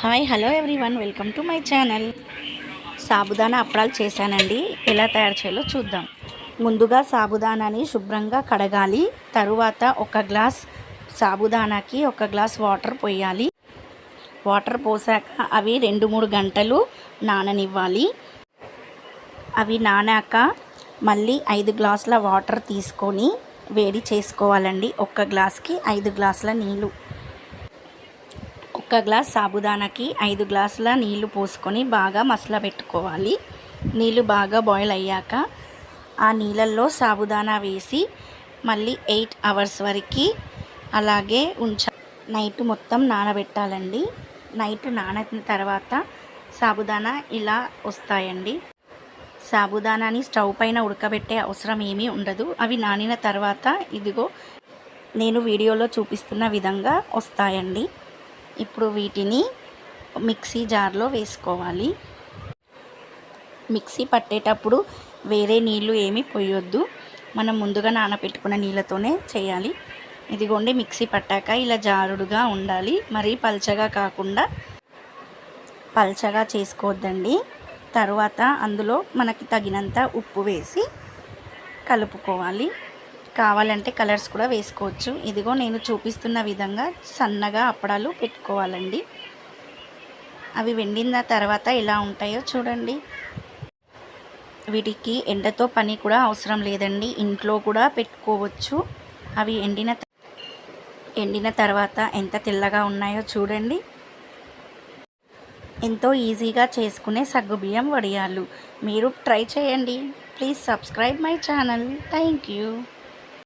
Hi hello everyone welcome to my channel. Sabudana అప్పడాలు చేశానండి. ఎలా తయారు చేయాలో చూద్దాం. ముందుగా సాబుదానాని శుభ్రంగా కడగాలి. తరువాత ఒక గ్లాస్ సాబుదానాకి ఒక గ్లాస్ వాటర్ పోయాలి. వాటర్ పోసాక అవి రెండు మూడు గంటలు నాననివ్వాలి. అవి నానాక మళ్ళీ ఐదు గ్లాసుల వాటర్ తీసుకొని వేడి చేసుకోవాలండి. ఒక్క గ్లాస్కి ఐదు గ్లాసుల నీళ్ళు. ఒక్క గ్లాస్ సాబుదానాకి ఐదు గ్లాసుల నీళ్ళు పోసుకొని బాగా మసల పెట్టుకోవాలి. నీళ్ళు బాగా బాయిల్ అయ్యాక ఆ నీళ్ళల్లో సాబుదానా వేసి మళ్ళీ ఎయిట్ అవర్స్ వరకు అలాగే ఉంచ నైట్ మొత్తం నానబెట్టాలండి. నైట్ నానిన తర్వాత సాబుదానా ఇలా వస్తాయండి. సాబుదానాని స్టవ్ పైన ఉడకబెట్టే అవసరం ఏమీ ఉండదు. అవి నానిన తర్వాత ఇదిగో నేను వీడియోలో చూపిస్తున్న విధంగా వస్తాయండి. ఇప్పుడు వీటిని మిక్సీ జార్లో వేసుకోవాలి. మిక్సీ పట్టేటప్పుడు వేరే నీళ్ళు ఏమీ పోయొద్దు. మనం ముందుగా నానబెట్టుకున్న నీళ్ళతోనే చేయాలి. ఇదిగోండి మిక్సీ పట్టాక ఇలా జారుడుగా ఉండాలి. మరీ పల్చగా కాకుండా పల్చగా చేసుకోవద్దండి. తర్వాత అందులో మనకి తగినంత ఉప్పు వేసి కలుపుకోవాలి. కావాలంటే కలర్స్ కూడా వేసుకోవచ్చు. ఇదిగో నేను చూపిస్తున్న విధంగా సన్నగా అప్పడాలు పెట్టుకోవాలండి. అవి వెండిన తర్వాత ఎలా ఉంటాయో చూడండి. వీటికి ఎండతో పని కూడా అవసరం లేదండి. ఇంట్లో కూడా పెట్టుకోవచ్చు. అవి ఎండిన ఎండిన తర్వాత ఎంత తెల్లగా ఉన్నాయో చూడండి. ఎంతో ఈజీగా చేసుకునే సగ్గుబియ్యం వడియాలు. మీరు ట్రై చేయండి. Please subscribe my channel. Thank you.